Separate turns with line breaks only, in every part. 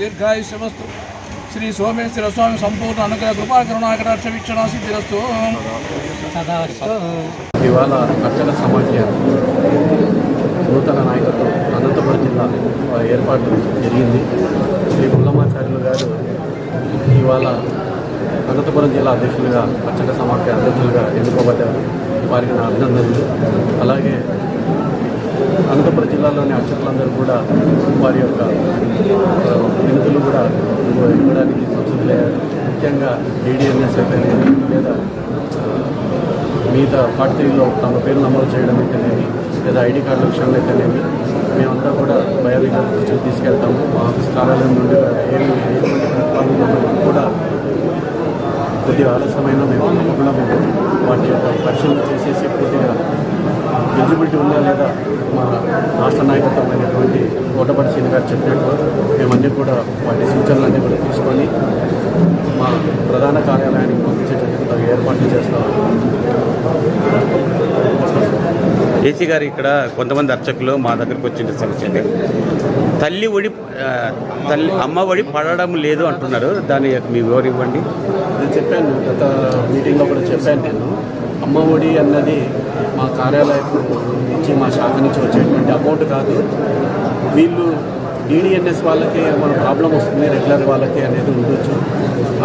దీర్ఘాయుష్యమస్తు. శ్రీ సోమేశ్వర స్వామి సంపూర్ణ అనుగ్రహ కృపా కరుణాకటాక్ష వీక్షణ సిద్ధిరస్తు.
ఇవాళ అర్చక సమాఖ్య నూతన నాయకత్వం అనంతపురం జిల్లా ఏర్పాటు జరిగింది. శ్రీ పుల్లమాచార్యులు గారు ఇవాళ అనంతపురం జిల్లా అధ్యక్షులుగా అర్చక సమాఖ్య అధ్యక్షులుగా ఎన్నుకోబడ్డారు. వారికి నా అభినందనలు. అలాగే అనంతపురం జిల్లాలోని అర్చకులందరూ కూడా వారి యొక్క వినతులు కూడా ఇవ్వడానికి సంసిద్ధులయ్యారు ముఖ్యంగా డీడీఎన్ఎస్ అయితేనేమి లేదా మిగతా ఫార్టీ త్రీలో తమ పేరు నమోదు చేయడం అయితేనేమి లేదా ఐడి కార్డుల విషయంలో అయితేనేమి మేమంతా కూడా బయోరికల్ దృష్టికి తీసుకెళ్తాము. మా ఆఫీస్ కార్యాలయం నుండి ఏ కూడా కొద్దిగా ఆలస్యమైన మేము తప్పకుండా మేము వాటి యొక్క పరిశీలన చేసేసి పూర్తిగా ఎలిజిబిలిటీ ఉందా లేదా మా రాష్ట్ర నాయకత్వం అయినటువంటి కోటపడి శ్రీని గారు చెప్పినట్టు మేమన్నీ కూడా వాటి సూచనలన్నీ కూడా తీసుకొని మా ప్రధాన కార్యాలయానికి పంపించేటట్టు తగు ఏర్పాట్లు చేస్తాము
ఏసీ గారు ఇక్కడ కొంతమంది అర్చకులు మా దగ్గరకు వచ్చిన సమస్య తల్లి ఒడి తల్లి అమ్మ ఒడి పడడం లేదు అంటున్నారు. దాని యొక్క మీ వివరం ఇవ్వండి.
నేను చెప్పాను గత మీటింగ్లో కూడా చెప్పాను నేను. అమ్మ ఒడి అన్నది మా కార్యాలయం నుంచి మా శాఖ నుంచి వచ్చేటువంటి అమౌంట్ కాదు. వీళ్ళు డీడీఎన్ఎస్ వాళ్ళకి మన ప్రాబ్లం వస్తుంది రెగ్యులర్ వాళ్ళకి అనేది ఉండొచ్చు.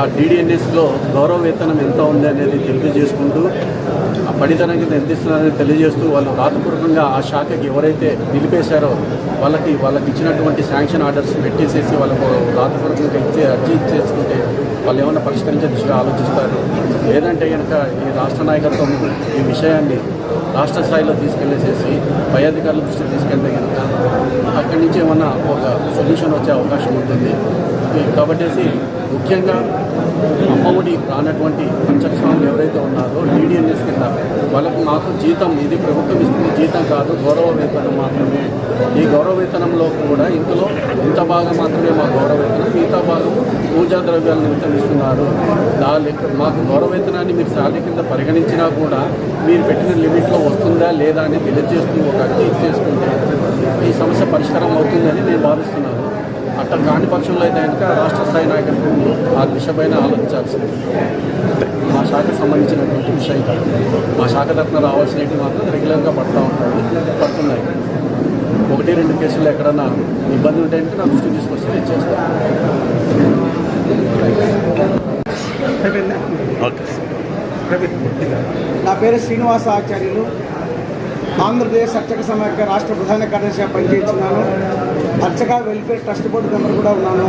ఆ డీడీఎన్ఎస్లో గౌరవ వేతనం ఎంత ఉంది అనేది తెలియజేసుకుంటూ ఆ పడితనం కింద ఎంత ఇస్తున్నారని తెలియజేస్తూ వాళ్ళు రాతపూర్వకంగా ఆ శాఖకి ఎవరైతే నిలిపేశారో వాళ్ళకి వాళ్ళకి ఇచ్చినటువంటి శాంక్షన్ ఆర్డర్స్ పెట్టేసేసి వాళ్ళకు రాతపూర్వకంగా ఇచ్చే అర్జీ ఇచ్చేసుకుంటే వాళ్ళు ఏమైనా పరిష్కరించే దిశగా ఆలోచిస్తారు. లేదంటే కనుక ఈ రాష్ట్ర నాయకత్వం ఈ విషయాన్ని రాష్ట్ర స్థాయిలో తీసుకెళ్ళేసేసి పై అధికారుల దృష్టికి తీసుకెళ్తే కనుక అక్కడి నుంచి ఏమన్నా ఒక సొల్యూషన్ వచ్చే అవకాశం ఉంటుంది. కాబట్టి ముఖ్యంగా అమ్మఒడి రానటువంటి పంచక స్వాములు ఎవరైతే ఉన్నారో టీడీఎన్ఎస్ కింద వాళ్ళకు మాకు జీతం ఇది ప్రభుత్వం ఇస్తుంది జీతం కాదు గౌరవ వేతనం మాత్రమే. ఈ గౌరవ వేతనంలో కూడా ఇందులో ఇంత భాగం మాత్రమే మా గౌరవ వేతనం మిగతా భాగం పూజా ద్రవ్యాలను వితరిస్తున్నారు దాని మాకు గౌరవ వేతనాన్ని మీరు శాలరీ కింద పరిగణించినా కూడా మీరు పెట్టిన లిమిట్లో వస్తుందా లేదా అని తెలియజేస్తూ ఒక అర్జీ ఇచ్చేసుకుంటే ఈ సమస్య పరిష్కారం అవుతుందని నేను భావిస్తున్నాను. అట్లా కాని పక్షంలో అయితే కనుక రాష్ట్ర స్థాయి నాయకత్వం ఆ దిశపైన ఆలోచించాల్సింది. మా శాఖకు సంబంధించినటువంటి విషయం కాదు. మా శాఖ తరఫున రావాల్సినవి మాత్రం రెగ్యులర్గా పడుతూ ఉంటాయి పడుతున్నాయి. ఒకటి రెండు కేసుల్లో ఎక్కడన్నా ఇబ్బంది ఉంటే కనుక నా దృష్టికి తీసుకొస్తే నేను చేస్తాను
ఓకే.
నా పేరు శ్రీనివాస ఆచార్యులు. ఆంధ్రప్రదేశ్ అర్చక సమాఖ్య రాష్ట్ర ప్రధాన కార్యదర్శిగా పనిచేస్తున్నాను. అర్చక వెల్ఫేర్ ట్రస్ట్ బోర్డు మెంబర్ కూడా ఉన్నాను.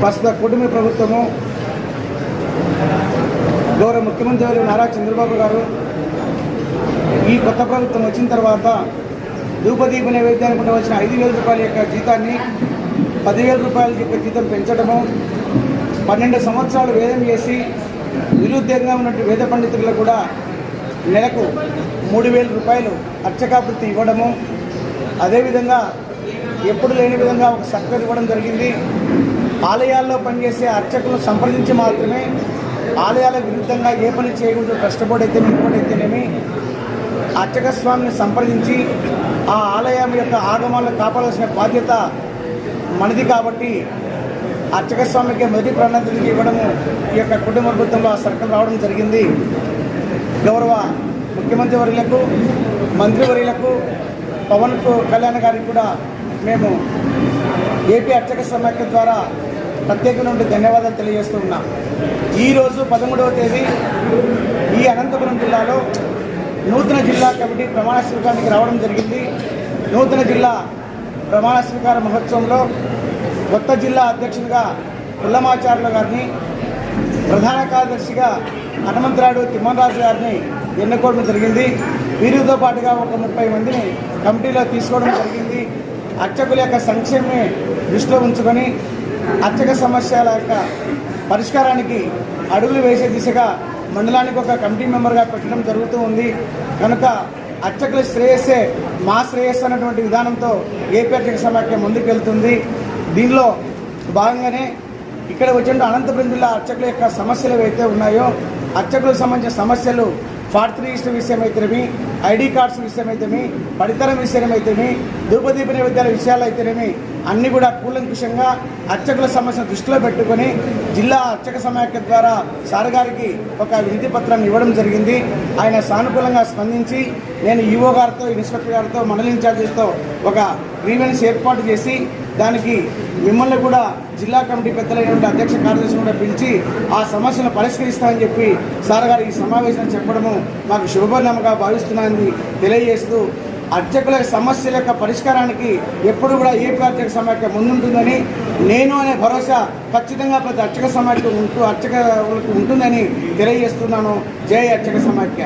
ప్రస్తుత కూటమి ప్రభుత్వము గౌరవ ముఖ్యమంత్రి నారా చంద్రబాబు గారు ఈ కొత్త ప్రభుత్వం వచ్చిన తర్వాత ధూపదీప నైవేద్యానికి ఉండవలసిన ఐదు వేల రూపాయల యొక్క జీతాన్ని పదివేల రూపాయల యొక్క జీతం పెంచడము పన్నెండు సంవత్సరాలు వేదం చేసి నిరుద్యోగంగా ఉన్నట్టు వేద పండితులకు కూడా నెలకు మూడు వేల రూపాయలు అర్చకావృత్తి ఇవ్వడము అదేవిధంగా ఎప్పుడు లేని విధంగా ఒక సర్కర్ ఇవ్వడం జరిగింది. ఆలయాల్లో పనిచేసే అర్చకులను సంప్రదించి మాత్రమే ఆలయాల విరుద్ధంగా ఏ పని చేయకూడదు కష్టపడైతే అయితే అర్చక స్వామిని సంప్రదించి ఆ ఆలయం యొక్క ఆగమాలను కాపాడాల్సిన బాధ్యత మనది కాబట్టి అర్చక స్వామికి మొదటి ప్రాధాన్యత ఇవ్వడము ఈ యొక్క కుటుంబ వృత్తంలో ఆ సర్కల్ రావడం జరిగింది. గౌరవ ముఖ్యమంత్రి వర్యులకు మంత్రివర్యులకు పవన్ కళ్యాణ్ గారికి కూడా మేము ఏపీ అర్చక సమాఖ్య ద్వారా ప్రత్యేకమైన ధన్యవాదాలు తెలియజేస్తూ ఉన్నాం. ఈరోజు పదమూడవ తేదీ ఈ అనంతపురం జిల్లాలో నూతన జిల్లా కమిటీ ప్రమాణ స్వీకారానికి రావడం జరిగింది. నూతన జిల్లా ప్రమాణ స్వీకార మహోత్సవంలో కొత్త జిల్లా అధ్యక్షునిగా పుల్లమాచార్యుల గారిని ప్రధాన కార్యదర్శిగా హనుమంతరాడు తిమ్మరాజు గారిని ఎన్నుకోవడం జరిగింది. వీరితో పాటుగా ఒక ముప్పై మందిని కమిటీలో తీసుకోవడం జరిగింది. అర్చకుల యొక్క సంక్షేమాన్ని దృష్టిలో ఉంచుకొని అర్చక సమస్యల యొక్క పరిష్కారానికి అడుగులు వేసే దిశగా మండలానికి ఒక కమిటీ మెంబర్గా పెట్టడం జరుగుతూ ఉంది. కనుక అర్చకుల శ్రేయస్సే మా శ్రేయస్సు అన్నటువంటి విధానంతో ఏపీ అర్చక సమాఖ్య ముందుకు వెళ్తుంది దీనిలో భాగంగానే ఇక్కడ వచ్చిన అనంతపురం జిల్లా అర్చకుల యొక్క సమస్యలు ఏవైతే ఉన్నాయో అర్చకులకు సంబంధించిన సమస్యలు ఫార్ట్ రిజిస్టర్ విషయమైతేనేమి విషయం అయితేనేమి ఐడి కార్డ్స్ విషయమైతేమి పడితరం విషయమైతేమి ధూపదీప నైవేద్యాల విషయాలు అయితేనేమి అన్నీ కూడా కూలంకుషంగా అర్చకుల సమస్యను దృష్టిలో పెట్టుకొని జిల్లా అర్చక సమాఖ్య ద్వారా సార్ గారికి ఒక వినతి పత్రం ఇవ్వడం జరిగింది. ఆయన సానుకూలంగా స్పందించి నేను ఈఓ గారితో ఇన్స్పెక్టర్ గారితో మండలి ఇన్ఛార్జీతో ఒక గ్రీవెన్స్ ఏర్పాటు చేసి దానికి మిమ్మల్ని కూడా జిల్లా కమిటీ పెద్దలైనటువంటి అధ్యక్ష కార్యదర్శి కూడా పిలిచి ఆ సమస్యను పరిష్కరిస్తామని చెప్పి సార్ గారు ఈ సమావేశం చెప్పడము మాకు శుభపరిణామంగా భావిస్తున్నానని తెలియజేస్తూ అర్చకుల సమస్యల యొక్క పరిష్కారానికి ఎప్పుడు కూడా ఏపీ అర్చక సమాఖ్య ముందుంటుందని నేను అనే భరోసా ఖచ్చితంగా ప్రతి అర్చక సమాఖ్య ఉంటూ అర్చకులకు ఉంటుందని తెలియజేస్తున్నాను. జై అర్చక సమాఖ్య.